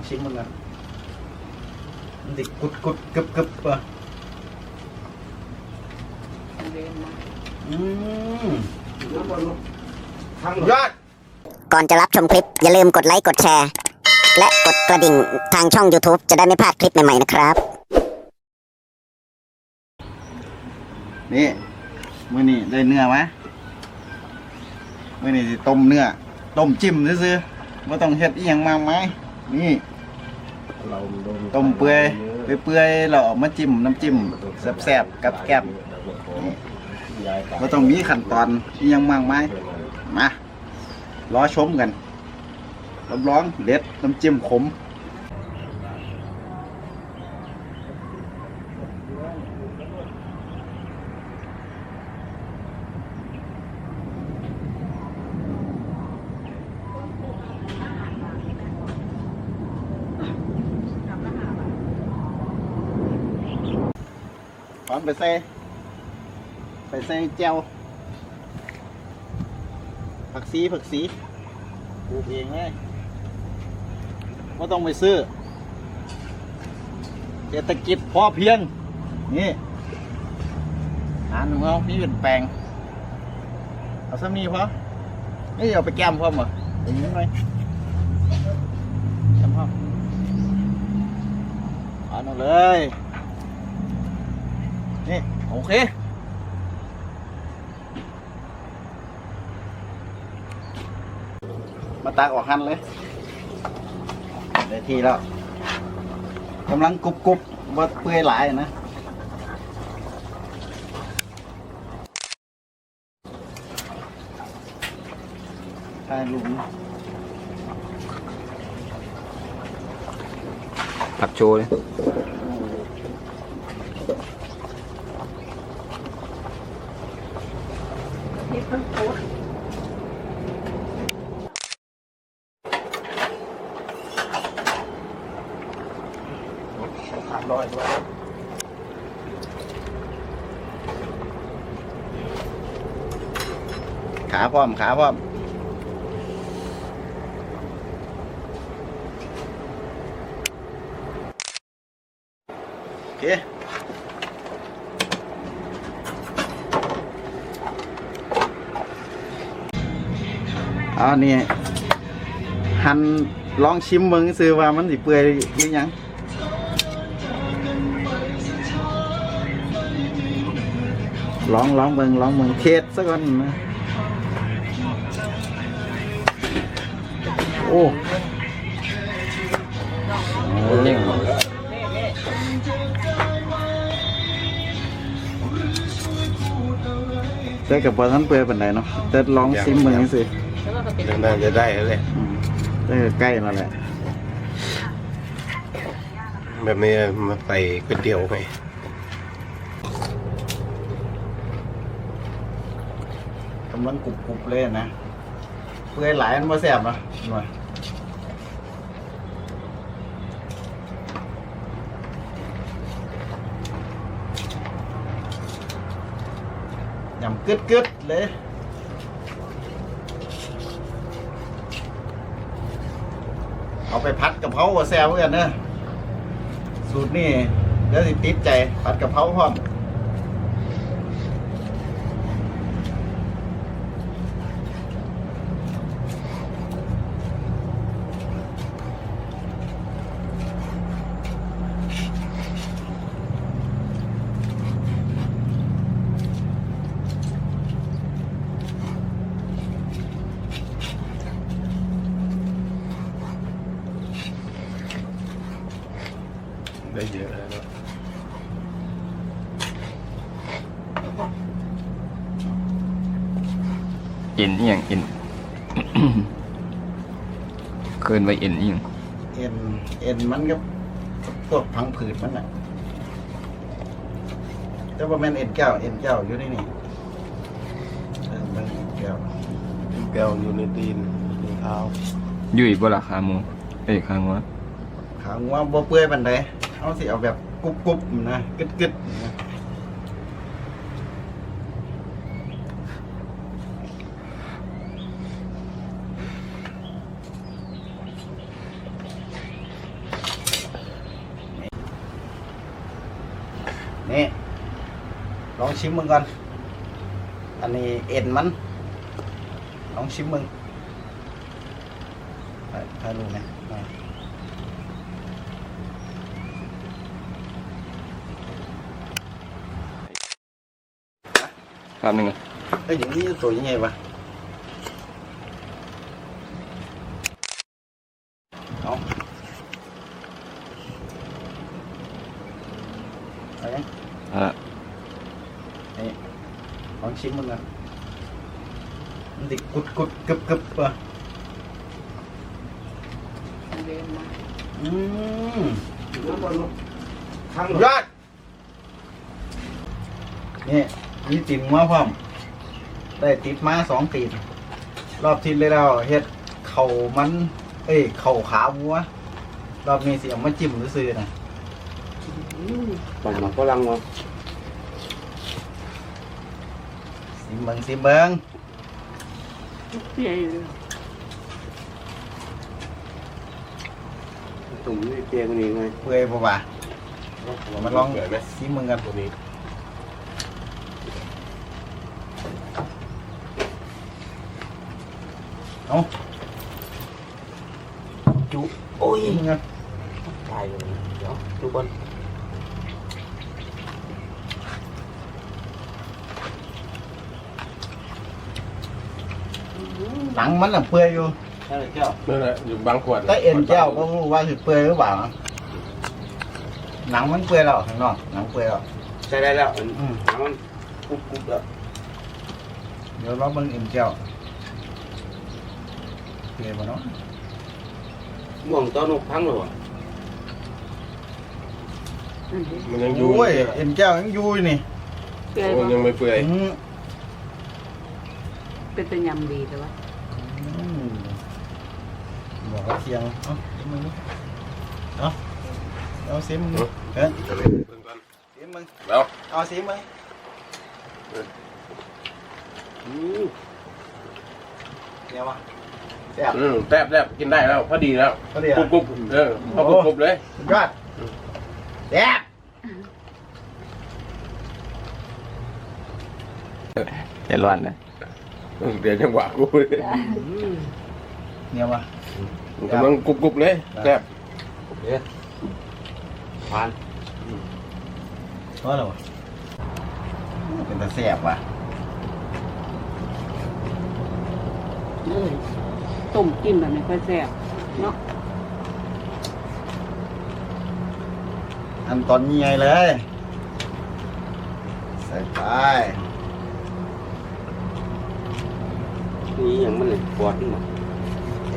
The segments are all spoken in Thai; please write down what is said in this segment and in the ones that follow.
องชิมมันกันมันติกุดกุดกึบกึบป่ะเรียนมาอืมทั้งยอด ก่อนจะรับชมคลิป อย่าลืมกดไลค์กดแชร์ และกดกระดิ่งทางช่อง YouTube จะได้ไม่พลาดคลิปใหม่ ๆ นะครับ นี่มื่อนี้ได้เนื้อไหมมื่อนี้สิต้มเนื้อ ต้มจิ้มซื้อๆไม่ต้องเฮ็ดอีหยังมากมาย นี่ ต้มเปื่อยเปื่อยๆเราเอามาจิ้มน้ำจิ้มแซ่บๆกับแก้มย้าต้องมีขั้นตอนอีหยังมากมายมารอชมกันรับรองเด็ดน้ำจิ้มขม ไปใส่ไปใส่แจวผักซีผักซีปลูกเองเลยไม่ต้องไปซื้อเศรษฐกิจพอเพียง นี่อาหารของเรานี่เป็นแปลง เอาซ้ำนี่พอนี่เอาไปแก้มพร้อมเหรอย่างนี้ไหมแก้มพร้อเอาหน่อยเลย นี่โอเค มาตากออกหันเลยได้ทีแล้วกำลังกรุบกรุบว่าเปื่อยหลายนะใช่ลุงผักโชว์เลย เฮ็ดมันโคตร สามร้อยด้วยขาพ ร้อมขาพร้อมโอเคอานี่หันลองชิมเบิ่งซื้อว่ามันสิเปื่อยหรือยังลองลองเบิ่งลองเบิ่งเทสซะก่อนนะ โอ้เออแต่กับบอทันเปื่อยปานใดเนาะแต่ลองซิมเบิ่งสิแล้วก็เป็นน่าจะได้แล้วแหละอืมแต่ก็ใกล้แล้วแหละ แบบนี้มาใส่ก๋วยเตี๋ยวไหมกำลังกรุบกรุบเลยนะ เปื่อยหลายมันบ่แซ่บเนาะหน่อยยำกึดกึดเลย เอาไปพัดกับเขาแซวเหมือนกันเนอะสูตรนี่เดี๋ยวสิติดใจ พัดกับเขาพร้อม ได้เยอะแล้วเนอะเอ็นอีหยังเอ็นเคินไว้เอ็นอีหยังเอ็นเอ็นมันก็พวกพังผืดมันอะแต่ว่าแม่นเอ็นแก้วเอ็นแก้วอยู่ในนี่เออมันเอ็นแก้วแก้วอยู่ในตีนในเท้ายุ่ยบ่ล่ะขาหมูเอ้ยขางัวขางัวบ่เปื่อยปานใด เอาสิเอาแบบกรุบๆนะกึดกึดนะนี่ลองชิมมึงก่อน อันนี้เอ็นมัน ลองชิมมึงถ่ารู้ไหม มึงอะมันติกุดกุดกึบกึบป่ะเวน มาอืมยอดนี่มีติ่มมาพร้อม ได้ติดมาสองตีนรอบที่แล้วเฮ็ดเข่ามัน เอ้ยเข่าขาวัว รอบนี้สิเอามาจิ้มซื้อๆนะปั่นมาฝรั่งวะสิเบิงสิเบิงเปียเลยตุ่มนี่เตียงนี่ไงเปื่อยบ่ว่ามาลองเกิดไหมสิมึงกันตัวนี้ เอาจุโอ้ยมึงกันตายเลยเดี๋ยวทุกคนหนังมันน่ะเปื่อยอยู่ใช่เจ้านั่นแหละอยู่บางขวดถ้าเอ็นเจ้าก็รู้ว่าสิเปื่อยหรือเปล่านะหนังมันเปื่อยแล้วข้างนอกหนังเปื่อยแล้วใช่ได้แล้วอืมน้ำมันกุ๊บกุ๊บแล้วเดี๋ยวเราเบิ่งเอ็นเจ้า เปื่อยบ่เนาะม่วงต้นนกพังเลยวะมันยังอยู่โอ้ยเอ็นเจ้ายังอยู่อยู่นี่เปียมันยังไม่เปื่อยอืมเป็นตัวยำดีแต่ว่าอืมบอกว่าเทียงเอ้าซิมึงดิเอาเอาซิมึงดิเฮ้ยจะไปเบิ่งก่อนซิมึงแล้วเอาซิมึงอืมเดี๋ยววะแซ่บ อืมแซ่บแซ่บกินได้แล้วพอดีแล้วพอดีอะกุ๊บกุ๊บเออพอกุ๊บกุ๊บเลยสุดยอดแซ่บเดี๋ยวร้อนนะเดี๋ยวจังหวะกูเนี่ยวะมันกำลังกุ๊บกุ๊บเลยแซ่บผ่านเพราะอะไรวะเป็นตาแซ่บว่ะเลย ต้มกินแบบไม่ค่อยแซ่บเนาะอันตอนนี้ไงเลย ใส่ไปนี่อย่างมันเลยปวดนี่หมดไอ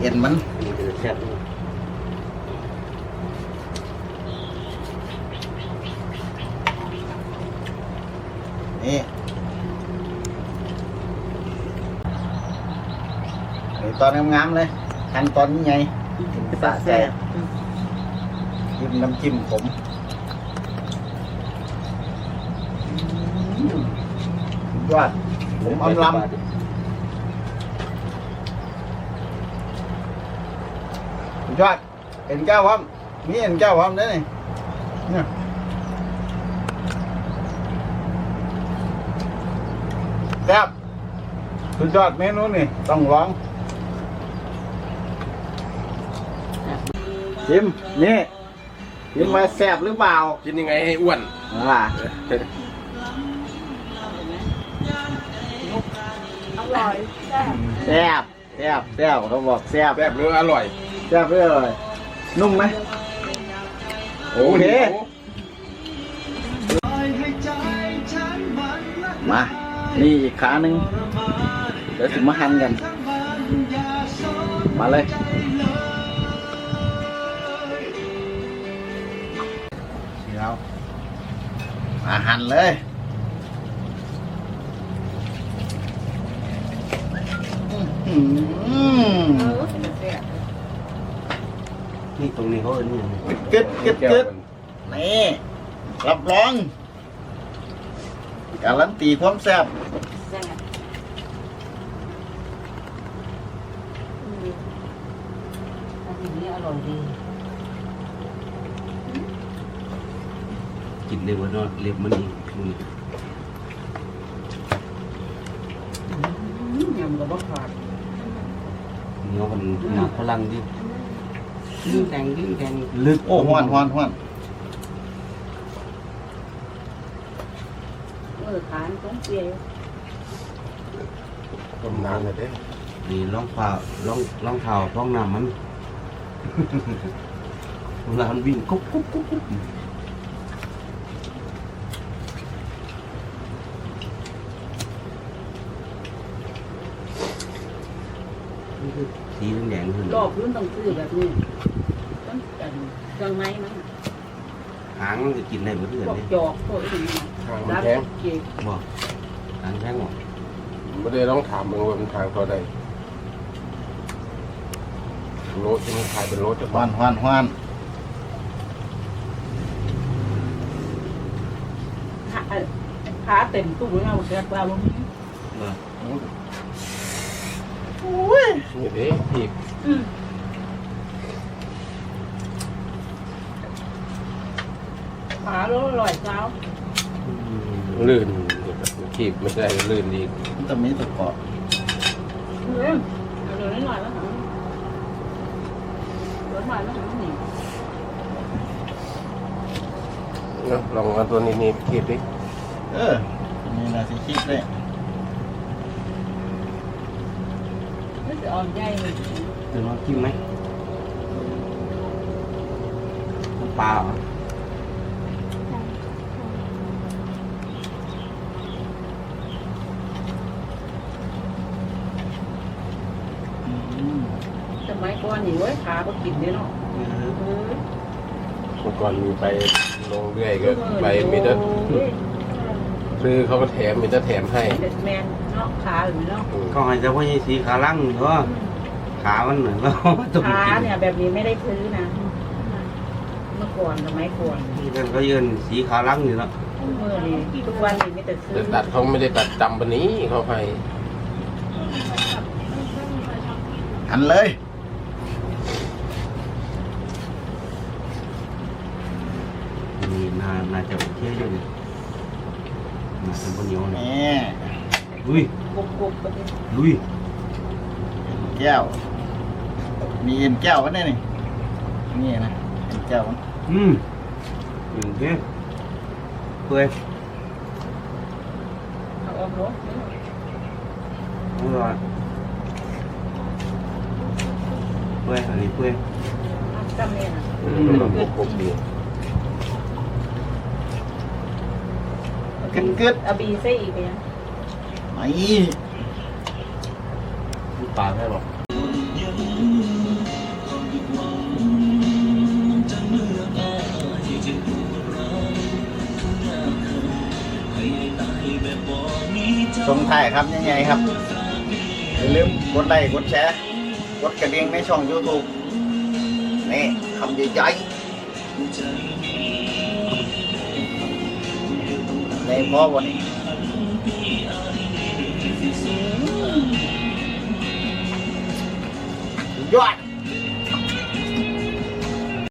เอ็นมันอันนี้จะแซ่บนี่นี่ไอ ตอนงามๆเลยขั้นตอนนี้ไงสะแซ่บจิ้มน้ำจิ้มผมอืมสุดยอดผมอำลำสุดยอดเอ็นเก้าพร้อมมีเอ็นเก้าพร้อมได้อนี่เนี่ยแซ่บสุดยอดเมนูนี่ต้องลอง ชิมนี่ชิมมาแซ่บหรือเปล่ากินยังไงให้อ้วนอ่าอร่อยแซ่บแซ่บแซ่บแซ่บเขาบอกแซ่บแซ่บหรืออร่อยแซ่บเลยนุ่มไหมโอเคมานี่อีกขาหนึ่งเดี๋ยวถึงมาหั่นกัน มาเลย มาหั่นเลยอื้อหือเออเป็นแซ่บนี่ตรงนี้เขาเอ็นนี่กึดกึดกึดนี่รับรองการันตีความแซ่บแซ่บอืมอันนี้อร่อยดี กินได้บ่เนาะเล็บมันนี่อืมยำกับบ่ขาดเหนียวมันหนักพลังดิดิ้งแดงดิ้งแดงลึกโอ้ห้อนห้อนห้อนเออขานต้องเจียวต้มนานเลยเด้นี่รองเท้ารองรองเท้าฟองน้ำมันเวลามันวิ่งกุ๊บกุ๊บกุ๊บกุ๊บนี่คือ สีแดงๆขึ้นรอบพื้นต้องซื้อแบบนี้ต้องกันเครื่องไม้มันหางมันจะกินได้บ่เพื่อนพวกเนี่ยจอกพวกนี้ทางมันรับแพงเก็บบ่หางแท่งบ่ไม่ได้ต้องถามมึงว่ามันทางเท่าใดโลจะมีขายเป็นโลจะห้บ้าอนนห้อนห้อนขาเอ่อขาเต็มตู้แล้วแกปลาลงนี้เออนี่ เด้อีกอืมขาแล้วอร่อยเจ้าลื่นขีบไม่ได้ลื่นอีกมันจะมีตะกรอบเออเดี๋ยวนิดหน่อยแล้วค่ะเดี๋ยวหน่อยแล้วค่ะนี่เนาะลองเอาตัวนี้นี่ขีบดิเออนี่นะสิคิดเลย ไม่ จะอ่อนใหญ่เลยเดี๋ยวลองกินไหมน้ำปลาเหรออืมสมัยก่อนนี่เว้ยขาก็กินเนี่ยเนาะเออเออเมื่อก่อนมีไปลงเรื่อยก็ไปมีแต่ ซื้อเขาก็แถมมีแต่แถมให้เด็ดแมนเนาะขาหรือเนาะอืมก็ให้เฉพาะยี่สีขาลังเพราะว่าขามันเหมือนเราต้องขากินเนี่ยแบบนี้ไม่ได้ซื้อนะ เมื่อก่อนสมัยก่อนที่นั่นก็ยืนสีขาลังอยู่แล้วเมื่อนี้ทุกวันนี้ไม่แต่ซื้อแต่ตัดเขาไม่ได้ตัดจำปนี้เขาให้หันเลยนี่น่าน่าจะโอเคอยู่นี่ น่าจะบ่เหนียวนะนี่ลุยกรุบกรุบๆไปดิลุยแก้ว มีเอ็นแก้ววะเนี่ยนี่นี่นะเอ็นแก้วมันอืมโอเคเปื่อยเอาออกเนาะอร่อยเปื่อยอันนี้เปื่อยเอาจำเนี่ยนะมันก็ครบดี กึดกึดเอาบีใส่อีกไปยังไอ้ปลาใช่ป่ะส่งท้ายครับยังไงครับ อย่าลืมกดไลค์กดแชร์ กดกระดิ่งในช่อง YouTube นี่คำใหญ่ๆ ในพอวันนี้สุดยอด